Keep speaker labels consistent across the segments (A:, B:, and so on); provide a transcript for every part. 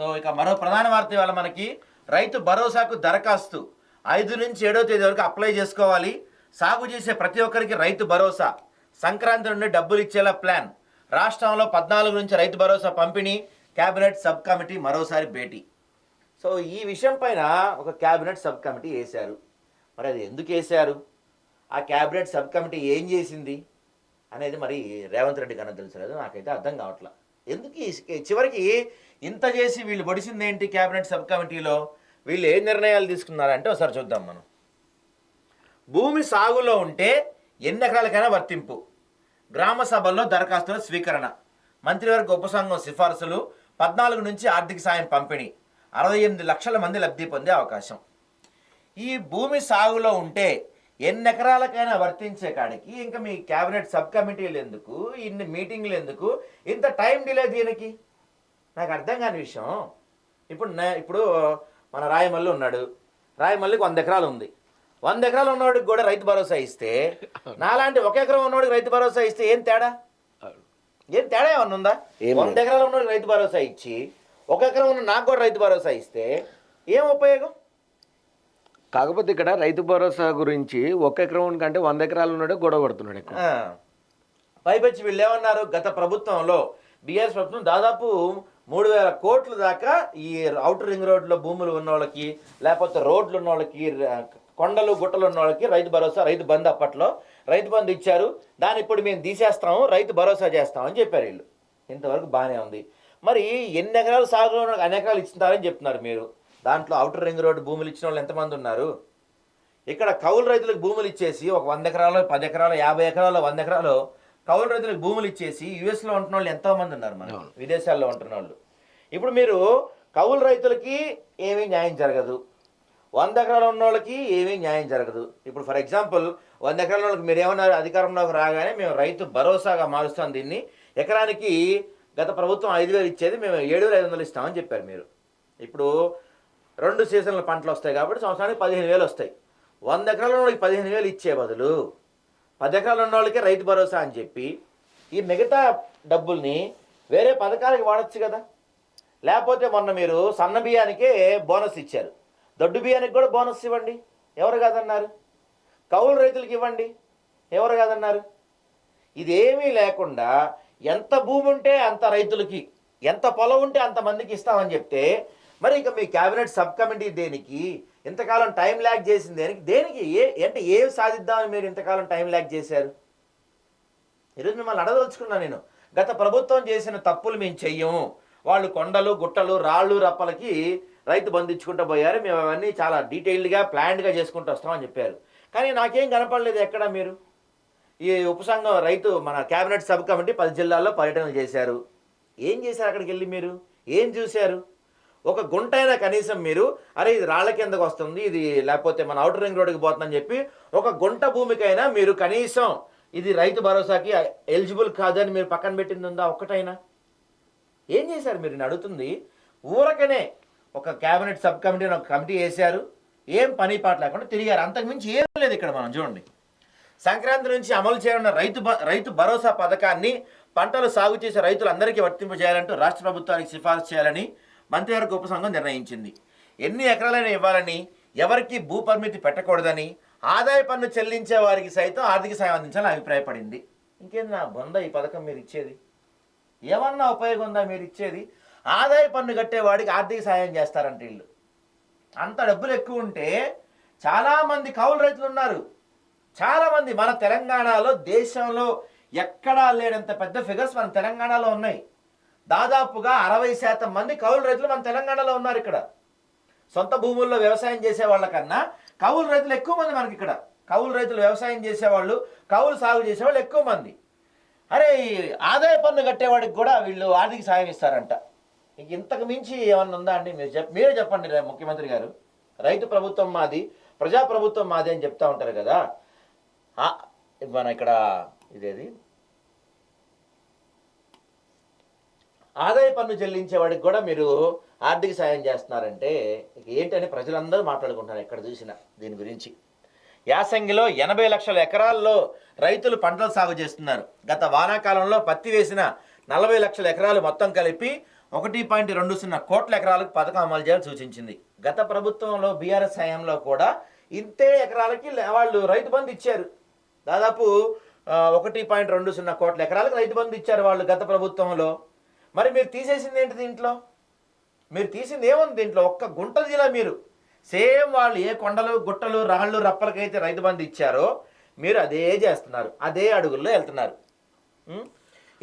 A: So ఇక మరో ప్రధాన వార్త ఇవాళ మనకి రైతు భరోసాకు దరఖాస్తు. ఐదు నుంచి ఏడో తేదీ వరకు అప్లై చేసుకోవాలి. సాగు చేసే ప్రతి ఒక్కరికి రైతు భరోసా. సంక్రాంతి నుండి డబ్బులు ఇచ్చేలా ప్లాన్. రాష్ట్రంలో పద్నాలుగు నుంచి రైతు భరోసా పంపిణీ కేబినెట్ సబ్ కమిటీ మరోసారి భేటీ. సో ఈ విషయం పైన ఒక క్యాబినెట్ సబ్ కమిటీ వేశారు. మరి అది ఎందుకు వేశారు? ఆ క్యాబినెట్ సబ్ కమిటీ ఏం చేసింది? అనేది మరి రేవంత్ రెడ్డి కన్నా తెలుసు నాకైతే అర్థం కావట్లేదు ఎందుకు చివరికి ఇంత చేసి వీళ్ళు పడిసింది ఏంటి క్యాబినెట్ సబ్ కమిటీలో? వీళ్ళు ఏ నిర్ణయాలు తీసుకున్నారంటే ఒకసారి చూద్దాం మనం. భూమి సాగులో ఉంటే ఎన్ని ఎకరాలకైనా వర్తింపు. గ్రామ సభల్లో దరఖాస్తుల స్వీకరణ. మంత్రివర్గ ఉపసంఘం సిఫార్సులు పద్నాలుగు నుంచి ఆర్థిక సాయం పంపిణీ. అరవై ఎనిమిది లక్షల మంది లబ్ధి పొందే అవకాశం. ఈ భూమి సాగులో ఉంటే ఎన్ని ఎకరాలకైనా వర్తించే కాడికి ఇంకా మీ క్యాబినెట్ సబ్ కమిటీలు ఎందుకు? ఇన్ని మీటింగ్లు ఎందుకు? ఇంత టైం డిలే దీనికి? నాకు అర్థం కాని విషయం. ఇప్పుడు ఇప్పుడు మన రాయమల్లి ఉన్నాడు. రాయమల్లికి వంద ఎకరాలు ఉంది. వంద ఎకరాలు ఉన్నవాడికి కూడా రైతు భరోసా ఇస్తే నాలాంటి ఒక ఎకరం ఉన్నవాడికి రైతు భరోసా ఇస్తే ఏం తేడా? ఏం తేడా ఏమన్నా ఉందా? వంద ఎకరాలు ఉన్నవాడికి రైతు భరోసా ఇచ్చి ఒక ఎకరం ఉన్న నాకు కూడా రైతు భరోసా ఇస్తే ఏం ఉపయోగం?
B: కాకపోతే ఇక్కడ రైతు భరోసా గురించి ఒక ఎకరం కంటే వంద ఎకరాలు ఉన్నాడే గొడవ పడుతున్నాడు ఎక్కువ
A: పైపచ్చి వీళ్ళు ఏమన్నారు? గత ప్రభుత్వంలో బీఆర్ఎస్ ప్రభుత్వం దాదాపు మూడు వేల కోట్ల దాకా ఈ అవుటర్ రింగ్ రోడ్లో భూములు ఉన్న వాళ్ళకి లేకపోతే రోడ్లు ఉన్న వాళ్ళకి కొండలు గుట్టలు ఉన్న వాళ్ళకి రైతు భరోసా రైతు బంద్ అప్పట్లో రైతు బంద్ ఇచ్చారు. దాన్ని ఇప్పుడు మేము తీసేస్తాము రైతు భరోసా చేస్తాం అని చెప్పారు వీళ్ళు. ఇంతవరకు బాగానే ఉంది. మరి ఎన్ని ఎకరాలు సాగులో ఉన్న అన్ని ఎకరాలు ఇస్తున్నారని చెప్తున్నారు మీరు. దాంట్లో అవుటర్ రింగ్ రోడ్డు భూములు ఇచ్చిన వాళ్ళు ఎంతమంది ఉన్నారు? ఇక్కడ కౌలు రైతులకు భూములు ఇచ్చేసి ఒక వంద ఎకరాలు పది ఎకరాలు యాభై ఎకరాలు వంద ఎకరాలు కౌలు రైతులకు భూములు ఇచ్చేసి యుఎస్లో ఉంటున్న వాళ్ళు ఎంతో మంది ఉన్నారు మన విదేశాల్లో ఉంటున్న వాళ్ళు ఇప్పుడు మీరు కౌలు రైతులకి ఏమీ న్యాయం జరగదు. వంద ఎకరాలు ఉన్న వాళ్ళకి ఏమీ న్యాయం జరగదు. ఇప్పుడు ఫర్ ఎగ్జాంపుల్ వంద ఎకరాల వాళ్ళకి మీరు ఏమన్నారు అధికారంలోకి రాగానే మేము రైతు భరోసాగా మారుస్తాం దీన్ని. ఎకరానికి గత ప్రభుత్వం ఐదు వేలు ఇచ్చేది మేము ఏడు వేల ఐదు వందలు ఇస్తామని చెప్పారు మీరు. ఇప్పుడు రెండు సీజన్ల పంటలు వస్తాయి కాబట్టి సంవత్సరానికి పదిహేను వేలు వస్తాయి. వంద ఎకరాల వాళ్ళకి పదిహేను వేలు ఇచ్చే బదులు పది ఎకరాలు ఉన్న వాళ్ళకి రైతు భరోసా అని చెప్పి ఈ మిగతా డబ్బుల్ని వేరే పథకాలకి వాడచ్చు కదా. లేకపోతే మొన్న మీరు సన్న బియ్యానికే బోనస్ ఇచ్చారు. దొడ్డు బియ్యానికి కూడా బోనస్ ఇవ్వండి. ఎవరు కాదన్నారు? కౌలు రైతులకి ఇవ్వండి. ఎవరు కాదన్నారు? ఇదేమీ లేకుండా ఎంత భూమి ఉంటే అంత రైతులకి ఎంత పొలం ఉంటే అంత మందికి ఇస్తామని చెప్తే మరి ఇక మీ క్యాబినెట్ సబ్ కమిటీ దేనికి ఇంతకాలం టైం ల్యాగ్ చేసింది దేనికి? దేనికి? ఏ అంటే ఏం సాధిద్దామని మీరు ఇంతకాలం టైం ల్యాక్ చేశారు? ఈరోజు మిమ్మల్ని అడగదలుచుకున్నా నేను. గత ప్రభుత్వం చేసిన తప్పులు మేము చెయ్యము వాళ్ళు కొండలు గుట్టలు రాళ్ళు రప్పలకి రైతు బంధించుకుంటూ పోయారు. మేము అవన్నీ చాలా డీటెయిల్డ్గా ప్లాన్డ్గా చేసుకుంటూ వస్తామని చెప్పారు. కానీ నాకేం కనపడలేదు ఎక్కడ మీరు? ఈ ఉపసంఘం రైతు మన క్యాబినెట్ సబ్ కమిటీ పది జిల్లాల్లో పర్యటనలు చేశారు. ఏం చేశారు అక్కడికి వెళ్ళి మీరు? ఏం చూశారు? ఒక గుంట అయినా కనీసం మీరు అరే ఇది రాళ్ళ కిందకు వస్తుంది ఇది లేకపోతే మన అవుటర్ రింగ్ రోడ్డుకి పోతుందని చెప్పి ఒక గుంట భూమికైనా మీరు కనీసం ఇది రైతు భరోసాకి ఎలిజిబుల్ కాదని మీరు పక్కన పెట్టింది ఉందా ఒక్కటైనా? ఏం చేశారు మీరు? నేను అడుగుతుంది. ఊరకనే ఒక క్యాబినెట్ సబ్ కమిటీ ఒక కమిటీ వేశారు. ఏం పని పాట లేకుండా తిరిగారు. అంతకుమించి ఏం లేదు ఇక్కడ మనం చూడండి. సంక్రాంతి నుంచి అమలు చేయనున్న రైతు రైతు భరోసా పథకాన్ని పంటలు సాగు చేసే రైతులందరికీ వర్తింపజేయాలంటూ రాష్ట్ర ప్రభుత్వానికి సిఫార్సు చేయాలని మంత్రివర్గ ఉపసంఘం నిర్ణయించింది. ఎన్ని ఎకరాలైనా ఇవ్వాలని ఎవరికి భూ పరిమితి పెట్టకూడదని ఆదాయ పన్ను చెల్లించే వారికి సైతం ఆర్థిక సాయం అందించాలని అభిప్రాయపడింది. ఇంకేంది నా బొంద ఈ పథకం మీరు ఇచ్చేది? ఏమన్నా ఉపయోగం ఉందా మీరు ఇచ్చేది? ఆదాయ పన్ను కట్టేవాడికి ఆర్థిక సాయం చేస్తారంట వీళ్ళు. అంత డబ్బులు ఎక్కువ ఉంటే చాలామంది కౌలు రైతులు ఉన్నారు. చాలామంది మన తెలంగాణలో దేశంలో ఎక్కడా లేనంత పెద్ద ఫిగర్స్ మన తెలంగాణలో ఉన్నాయి. దాదాపుగా అరవై శాతం మంది కౌలు రైతులు మన తెలంగాణలో ఉన్నారు ఇక్కడ. సొంత భూముల్లో వ్యవసాయం చేసే వాళ్ళకన్నా కౌలు రైతులు ఎక్కువ మంది మనకి ఇక్కడ. కౌలు రైతులు వ్యవసాయం చేసేవాళ్ళు కౌలు సాగు చేసేవాళ్ళు ఎక్కువ మంది. అరే ఈ ఆదాయ పన్ను కట్టేవాడికి కూడా వీళ్ళు ఆర్థిక సాయం ఇస్తారంట. ఇంతకు మించి ఏమన్నా ఉందా అండి? మీరు చెప్ మీరే చెప్పండి ముఖ్యమంత్రి గారు. రైతు ప్రభుత్వం మాది ప్రజా ప్రభుత్వం మాది అని చెప్తా ఉంటారు కదా. మన ఇక్కడ ఇదేది? ఆదాయ పన్ను చెల్లించేవాడికి కూడా మీరు ఆర్థిక సాయం చేస్తున్నారంటే ఏంటని ప్రజలందరూ మాట్లాడుకుంటున్నారు ఎక్కడ చూసినా దీని గురించి. యాసంగిలో ఎనభై లక్షల ఎకరాల్లో రైతులు పంటలు సాగు చేస్తున్నారు. గత వానాకాలంలో పత్తి వేసిన నలభై లక్షల ఎకరాలు మొత్తం కలిపి ఒకటి పాయింట్ రెండు సున్నా కోట్ల ఎకరాలకు పథకం అమలు చేయాలని సూచించింది. గత ప్రభుత్వంలో బీఆర్ఎస్ హయాంలో కూడా ఇంతే ఎకరాలకి వాళ్ళు రైతు బంధు ఇచ్చారు. దాదాపు ఒకటి పాయింట్ రెండు సున్నా కోట్ల ఎకరాలకు రైతు బంధు ఇచ్చారు వాళ్ళు గత ప్రభుత్వంలో. మరి మీరు తీసేసింది ఏంటి దీంట్లో? మీరు తీసింది ఏముంది దీంట్లో? ఒక్క గుంట జిల్లా మీరు. సేమ్ వాళ్ళు ఏ కొండలు గుట్టలు రాళ్ళు రప్పలకైతే రైతు బంధు ఇచ్చారో మీరు అదే చేస్తున్నారు. అదే అడుగుల్లో వెళ్తున్నారు.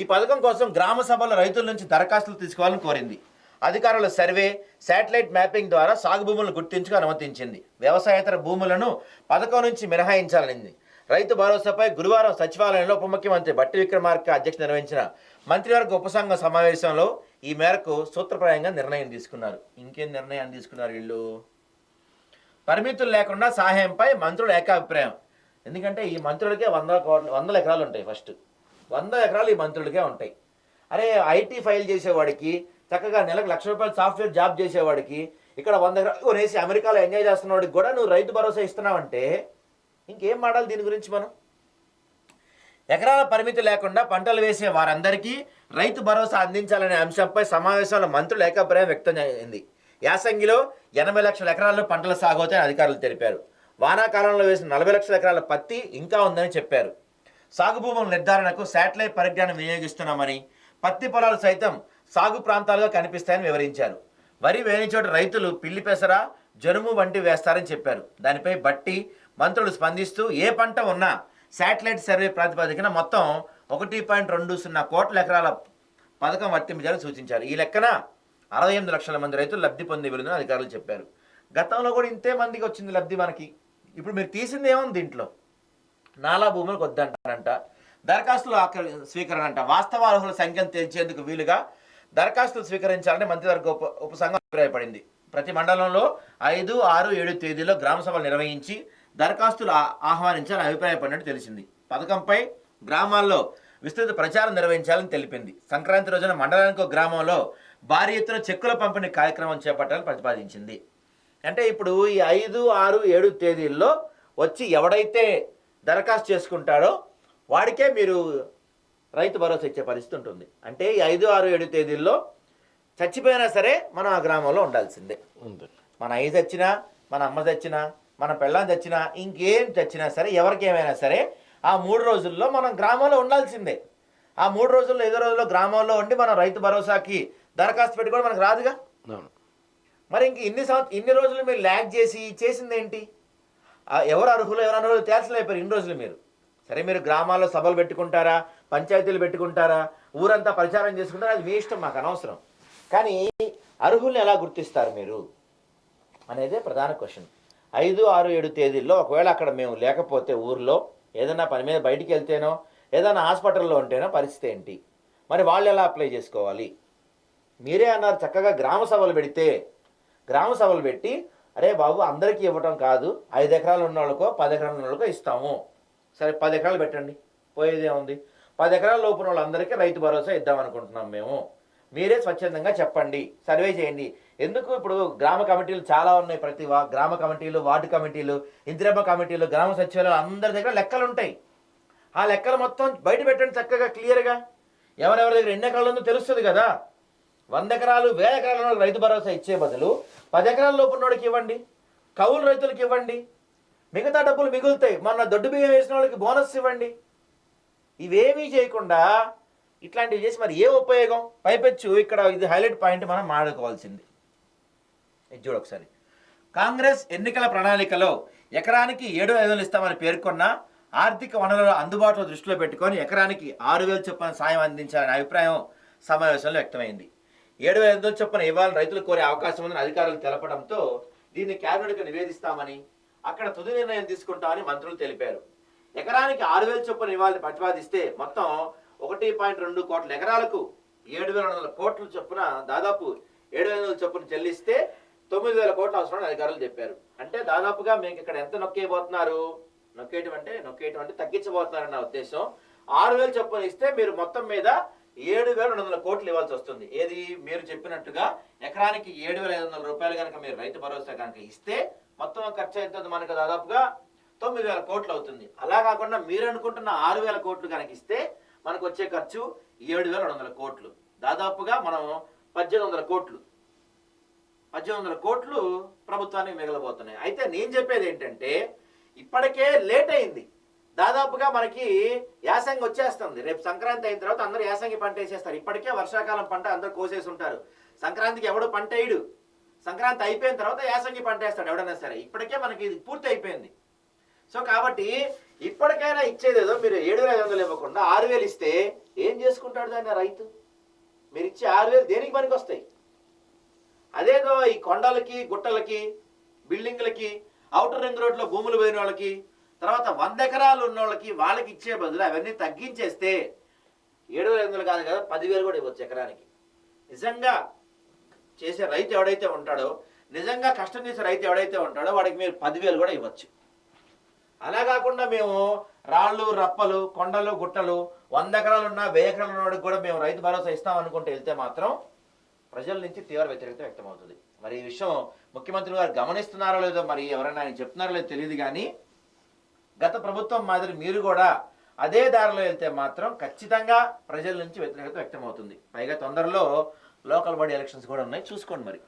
A: ఈ పథకం కోసం గ్రామ సభలో రైతుల నుంచి దరఖాస్తులు తీసుకోవాలని కోరింది. అధికారుల సర్వే శాటిలైట్ మ్యాపింగ్ ద్వారా సాగు భూములను గుర్తించుకు అనుమతించింది. వ్యవసాయేతర భూములను పథకం నుంచి మినహాయించాలనింది. రైతు భరోసాపై గురువారం సచివాలయంలో ఉప ముఖ్యమంత్రి బట్టి విక్రమార్క అధ్యక్షత నిర్వహించిన మంత్రివర్గ ఉపసంఘ సమావేశంలో ఈ మేరకు సూత్రప్రాయంగా నిర్ణయం తీసుకున్నారు. ఇంకేం నిర్ణయం తీసుకున్నారు వీళ్ళు? పరిమితులు లేకుండా సహాయంపై మంత్రుల ఏకాభిప్రాయం. ఎందుకంటే ఈ మంత్రులకే వంద కోట్ల వందల ఎకరాలు ఉంటాయి ఫస్ట్. వంద ఎకరాలు ఈ మంత్రులకే ఉంటాయి. అరే ఐటీ ఫైల్ చేసేవాడికి చక్కగా నెలకు లక్ష రూపాయలు సాఫ్ట్వేర్ జాబ్ చేసేవాడికి ఇక్కడ వంద ఎకరాలు కొనేసి అమెరికాలో ఎంజాయ్ చేస్తున్నవాడికి కూడా నువ్వు రైతు భరోసా ఇస్తున్నావంటే ఇంకేం మాడాలి దీని గురించి మనం? ఎకరాల పరిమితి లేకుండా పంటలు వేసే వారందరికీ రైతు భరోసా అందించాలనే అంశంపై సమావేశంలో మంత్రులు ఏకాభిప్రాయం వ్యక్తం అయింది యాసంగిలో ఎనభై లక్షల ఎకరాల్లో పంటల సాగు అవుతాయని అధికారులు తెలిపారు. వానాకాలంలో వేసిన నలభై లక్షల ఎకరాల పత్తి ఇంకా ఉందని చెప్పారు. సాగు భూముల నిర్ధారణకు శాటిలైట్ పరిజ్ఞానం వినియోగిస్తున్నామని పత్తి పొలాలు సైతం సాగు ప్రాంతాలుగా కనిపిస్తాయని వివరించారు. వరి వేని చోట రైతులు పిల్లి పెసర జనుము వంటి వేస్తారని చెప్పారు. దానిపై బట్టి మంత్రులు స్పందిస్తూ ఏ పంట ఉన్నా శాటిలైట్ సర్వే ప్రాతిపదికన మొత్తం ఒకటి పాయింట్ రెండు సున్నా కోట్ల ఎకరాల పథకం వర్తించాలని సూచించారు. ఈ లెక్కన అరవై ఎనిమిది లక్షల మంది రైతులు లబ్ధి పొందే వీలుందని అధికారులు చెప్పారు. గతంలో కూడా ఇంతే మందికి వచ్చింది లబ్ధి మనకి. ఇప్పుడు మీరు తీసింది ఏముంది దీంట్లో? నాలా భూములకు వద్దంటారంట. దరఖాస్తులు ఆకలి స్వీకరణ అంట వాస్తవ అర్హుల సంఖ్యను తెలిచేందుకు వీలుగా దరఖాస్తులు స్వీకరించాలని మంత్రివర్గ ఉప ఉపసంఘం అభిప్రాయపడింది. ప్రతి మండలంలో ఐదు ఆరు ఏడు తేదీలో గ్రామ సభలు నిర్వహించి దరఖాస్తులు ఆహ్వానించాలని అభిప్రాయపడినట్టు తెలిసింది. పథకంపై గ్రామాల్లో విస్తృత ప్రచారం నిర్వహించాలని తెలిపింది. సంక్రాంతి రోజున మండలానికి ఒక గ్రామంలో భారీ ఎత్తున చెక్కుల పంపిణీ కార్యక్రమం చేపట్టాలని ప్రతిపాదించింది. అంటే ఇప్పుడు ఈ ఐదు ఆరు ఏడు తేదీల్లో వచ్చి ఎవడైతే దరఖాస్తు చేసుకుంటాడో వాడికే మీరు రైతు భరోసా ఇచ్చే పరిస్థితి ఉంటుంది. అంటే ఈ ఐదు ఆరు ఏడు తేదీల్లో చచ్చిపోయినా సరే మనం ఆ గ్రామంలో ఉండాల్సిందే.
B: ఉంది
A: మన అయ్య చచ్చినా మన అమ్మ చచ్చినా మన పెళ్ళాం చచ్చినా ఇంకేం చచ్చినా సరే ఎవరికి ఏమైనా సరే ఆ మూడు రోజుల్లో మనం గ్రామంలో ఉండాల్సిందే. ఆ మూడు రోజుల్లో ఐదో రోజుల్లో గ్రామంలో ఉండి మనం రైతు భరోసాకి దరఖాస్తు పెట్టుకోవడం మనకు రాదుగా? మరి ఇంక ఇన్ని సంవత్సరం ఇన్ని రోజులు మీరు ల్యాగ్ చేసి చేసింది ఏంటి ఎవరు అర్హులు ఎవరు అనర్హులు తేల్చలేపారు ఇన్ని రోజులు మీరు. సరే మీరు గ్రామాల్లో సభలు పెట్టుకుంటారా? పంచాయతీలు పెట్టుకుంటారా? ఊరంతా ప్రచారం చేసుకుంటారా? అది మీ ఇష్టం మాకు అనవసరం. కానీ అర్హుల్ని ఎలా గుర్తిస్తారు మీరు? అనేదే ప్రధాన క్వశ్చన్. ఐదు ఆరు ఏడు తేదీల్లో ఒకవేళ అక్కడ మేము లేకపోతే ఊర్లో ఏదైనా పని మీద బయటికి వెళ్తేనో ఏదైనా హాస్పిటల్లో ఉంటేనో పరిస్థితి ఏంటి? మరి వాళ్ళు ఎలా అప్లై చేసుకోవాలి? మీరే అన్నారు చక్కగా గ్రామ సభలు పెడితే గ్రామ సభలు పెట్టి అరే బాబు అందరికీ ఇవ్వటం కాదు. ఐదు ఎకరాలు ఉన్న వాళ్ళకో పది ఎకరాలు ఉన్న వాళ్ళకో ఇస్తాము. సరే పది ఎకరాలు పెట్టండి. పోయేదే ఉంది పది ఎకరాల లోపు వాళ్ళందరికీ రైతు భరోసా ఇద్దాం అనుకుంటున్నాం మేము. మీరే స్వచ్ఛందంగా చెప్పండి సర్వే చేయండి. ఎందుకు ఇప్పుడు గ్రామ కమిటీలు చాలా ఉన్నాయి ప్రతి గ్రామ కమిటీలు వార్డు కమిటీలు ఇందిరమ్మ కమిటీలు గ్రామ సచివాలయాలు అందరి దగ్గర లెక్కలు ఉంటాయి ఆ లెక్కలు మొత్తం బయట పెట్టండి చక్కగా క్లియర్గా. ఎవరెవరి దగ్గర ఎన్ని ఎకరాలు ఉందో తెలుస్తుంది కదా. వంద ఎకరాలు వేల ఎకరాల రైతు భరోసా ఇచ్చే బదులు పది ఎకరాల లోపున్నోడికి ఇవ్వండి కౌలు రైతులకు ఇవ్వండి మిగతా డబ్బులు మిగులుతాయి. మొన్న దొడ్డు బియ్యం వేసిన వాళ్ళకి బోనస్ ఇవ్వండి. ఇవేమీ చేయకుండా ఇట్లాంటివి చేసి మరి ఏ ఉపయోగం? పైపెచ్చు. ఇక్కడ ఇది హైలైట్ పాయింట్ మనం మాట్లాడుకోవాల్సింది. ఇది చూడు ఒకసారి. కాంగ్రెస్ ఎన్నికల ప్రణాళికలో ఎకరానికి ఏడు ఐదు ఇస్తామని పేర్కొన్న ఆర్థిక వనరుల అందుబాటులో దృష్టిలో పెట్టుకొని ఎకరానికి ఆరు వేలు చొప్పున సాయం అందించాలనే అభిప్రాయం సమావేశంలో వ్యక్తమైంది. ఏడు వేల ఐదు చొప్పున ఇవ్వాలని రైతులు కోరే అవకాశం ఉందని అధికారులు తెలపడంతో దీన్ని కేబినెట్కు నివేదిస్తామని అక్కడ తుది నిర్ణయం తీసుకుంటామని మంత్రులు తెలిపారు. ఎకరానికి ఆరు వేల చొప్పున ఇవ్వాలని ప్రతిపాదిస్తే మొత్తం ఒకటి పాయింట్ రెండు కోట్ల ఎకరాలకు ఏడు వేల వందల కోట్ల చొప్పున దాదాపు ఏడు వేల వందల చొప్పున చెల్లిస్తే తొమ్మిది వేల కోట్ల అవసరం అధికారులు చెప్పారు. అంటే దాదాపుగా మీకు ఇక్కడ ఎంత నొక్కేయబోతున్నారు? నొక్కేయటం అంటే నొక్కేయటం అంటే తగ్గించబోతున్నారు నా ఉద్దేశం. ఆరు వేలు చొప్పున ఇస్తే మీరు మొత్తం మీద ఏడు వేల రెండు వందల కోట్లు ఇవ్వాల్సి వస్తుంది. ఏది? మీరు చెప్పినట్టుగా ఎకరానికి ఏడు వేల ఐదు వందల రూపాయలు కనుక మీరు రైతు భరోసా కనుక ఇస్తే మొత్తం ఖర్చు అవుతుంది మనకు దాదాపుగా తొమ్మిది వేల కోట్లు అవుతుంది. అలా కాకుండా మీరు అనుకుంటున్న ఆరు వేల కోట్లు కనుక ఇస్తే మనకు వచ్చే ఖర్చు ఏడు వేల రెండు వందల కోట్లు. దాదాపుగా మనం పద్దెనిమిది వందల కోట్లు. పద్దెనిమిది వందల కోట్లు ప్రభుత్వానికి మిగలబోతున్నాయి. అయితే నేను చెప్పేది ఏంటంటే ఇప్పటికే లేట్ అయింది దాదాపుగా మనకి యాసంగి వచ్చేస్తుంది. రేపు సంక్రాంతి అయిన తర్వాత అందరూ యాసంగి పంట వేసేస్తారు. ఇప్పటికే వర్షాకాలం పంట అందరూ కోసేసి ఉంటారు. సంక్రాంతికి ఎవడు పంట వేయడు. సంక్రాంతి అయిపోయిన తర్వాత యాసంగి పంట వేస్తాడు ఎవడైనా సరే. ఇప్పటికే మనకి ఇది పూర్తి అయిపోయింది సో కాబట్టి ఇప్పటికైనా ఇచ్చేది ఏదో మీరు ఏడు వేల ఐదు వందలు ఇవ్వకుండా ఆరు వేలు ఇస్తే ఏం చేసుకుంటాడు దాన్ని రైతు? మీరు ఇచ్చే ఆరు వేలు దేనికి పనికి వస్తాయి అదేదో ఈ కొండలకి గుట్టలకి బిల్డింగ్లకి అవుటర్ రింగ్ రోడ్లో భూములు పోయిన వాళ్ళకి తర్వాత వంద ఎకరాలు ఉన్న వాళ్ళకి వాళ్ళకి ఇచ్చే బదులు అవన్నీ తగ్గించేస్తే ఏడు వేల ఐదు వందలు కాదు కదా పదివేలు కూడా ఇవ్వచ్చు ఎకరానికి. నిజంగా చేసే రైతు ఎవడైతే ఉంటాడో నిజంగా కష్టం చేసే రైతు ఎవడైతే ఉంటాడో వాడికి మీరు పదివేలు కూడా ఇవ్వచ్చు. అలా కాకుండా మేము రాళ్ళు రప్పలు కొండలు గుట్టలు వంద ఎకరాలు ఉన్న వెయ్యి ఎకరాలు ఉన్నవాడికి కూడా మేము రైతు భరోసా ఇస్తాం అనుకుంటే వెళ్తే మాత్రం ప్రజల నుంచి తీవ్ర వ్యతిరేకత వ్యక్తమవుతుంది. మరి ఈ విషయం ముఖ్యమంత్రి గారు గమనిస్తున్నారో లేదో మరి ఎవరైనా ఆయన చెప్తున్నారో లేదో తెలియదు కానీ గత ప్రభుత్వం మాదిరి మీరు కూడా అదే దారిలో వెళ్తే మాత్రం ఖచ్చితంగా ప్రజల నుంచి వ్యతిరేకత వ్యక్తమవుతుంది. పైగా తొందరలో లోకల్ బాడీ ఎలక్షన్స్ కూడా ఉన్నాయి. చూసుకోండి మరి.